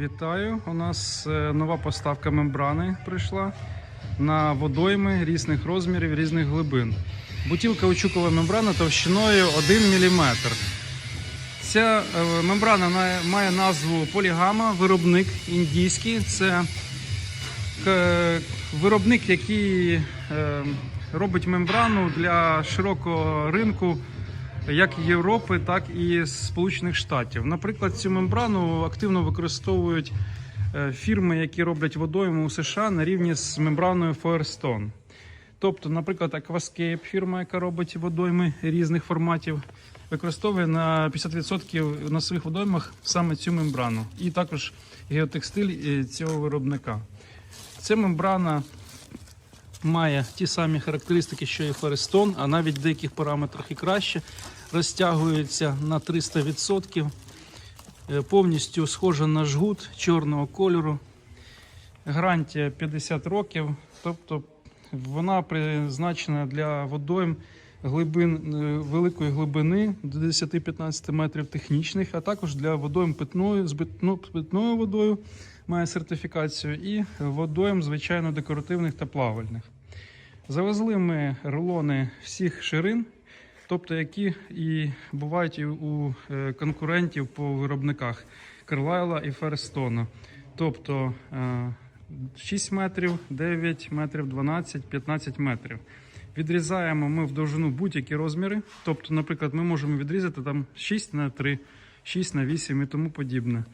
Вітаю! У нас е, нова поставка мембрани прийшла на водойми різних розмірів, різних глибин. Бутілка очукова мембрана товщиною 1 мм. Ця е, мембрана має назву Полігама, виробник індійський. Це виробник, який е, робить мембрану для широкого ринку як Європи, так і Сполучених Штатів. Наприклад, цю мембрану активно використовують е, фірми, які роблять водойми у США на рівні з мембраною Firestone. Тобто, наприклад, Aquascape, фірма, яка робить водойми різних форматів, використовує на 50% на своїх водоймах саме цю мембрану. І також геотекстиль е, цього виробника. Ця мембрана має ті самі характеристики, що і Firestone, а навіть в деяких параметрах і краще. Розтягується на 300%. Е, Повністю схожа на жгут чорного кольору. Гарантія 50 років. Тобто вона призначена для водойм глибин, е, великої глибини до 10-15 метрів технічних, а також для водойм питною, з питною водою має сертифікацію і водойм, звичайно, декоративних та плавальних. Завезли ми рулони всіх ширин, тобто які і бувають і у е, конкурентів по виробниках Карлайла і Ферстона. Тобто е, 6 метрів, 9 метрів, 12, 15 метрів. Відрізаємо ми в довжину будь-які розміри. Тобто, наприклад, ми можемо відрізати там 6 на 3, 6 на 8 і тому подібне.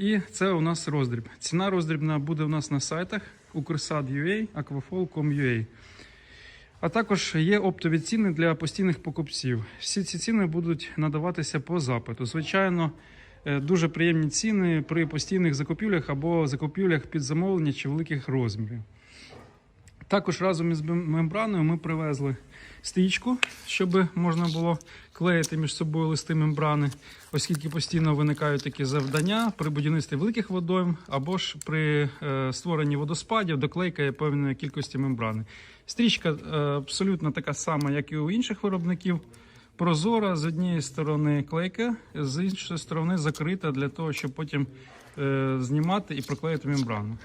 І це у нас роздріб. Ціна роздрібна буде у нас на сайтах Укрсад.ua, Aquafol.com.ua. А також є оптові ціни для постійних покупців. Всі ці ціни будуть надаватися по запиту. Звичайно, е, дуже приємні ціни при постійних закупівлях або закупівлях під замовлення чи великих розмірів. Також разом із мембраною ми привезли стрічку, щоб можна було клеїти між собою листи мембрани, оскільки постійно виникають такі завдання при будівництві великих водойм або ж при е, створенні водоспадів доклейка певної кількості мембрани. Стрічка е, абсолютно така сама, як і у інших виробників. Прозора з однієї сторони клейка, з іншої сторони закрита для того, щоб потім е, знімати і проклеїти мембрану.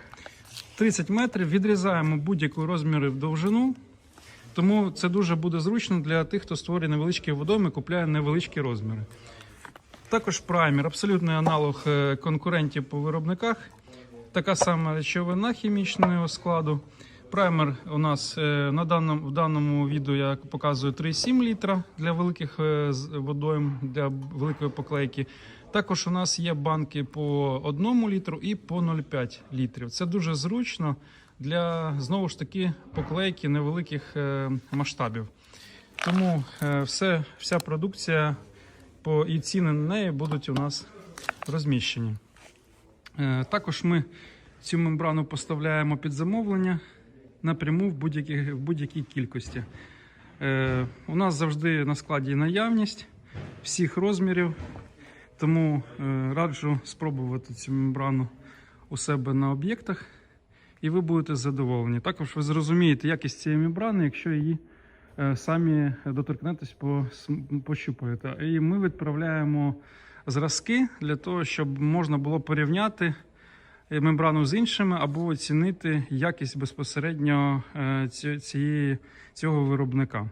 30 метрів відрізаємо будь-яку розміри в довжину, тому це дуже буде зручно для тих, хто створює невеличкі водойми, купляє невеличкі розміри. Також праймер, абсолютний аналог е, конкурентів по виробниках. Така сама речовина хімічного складу. Праймер у нас е, на даному, в даному відео я показую 3,7 літра для великих е, водойм, для великої поклейки. Також у нас є банки по 1 літру і по 0,5 літрів. Це дуже зручно для знову ж таки поклейки невеликих е, масштабів. Тому е, все, вся продукція по, і ціни на неї будуть у нас розміщені. Е, Також ми цю мембрану поставляємо під замовлення напряму в будь-якій будь-якій кількості. У нас завжди на складі наявність всіх розмірів, тому е, раджу спробувати цю мембрану у себе на об'єктах, і ви будете задоволені. Також ви зрозумієте якість цієї мембрани, якщо її е, самі доторкнетесь, пощупаєте. І ми відправляємо зразки для того, щоб можна було порівняти е, мембрану з іншими або оцінити якість безпосередньо цієї, цього виробника.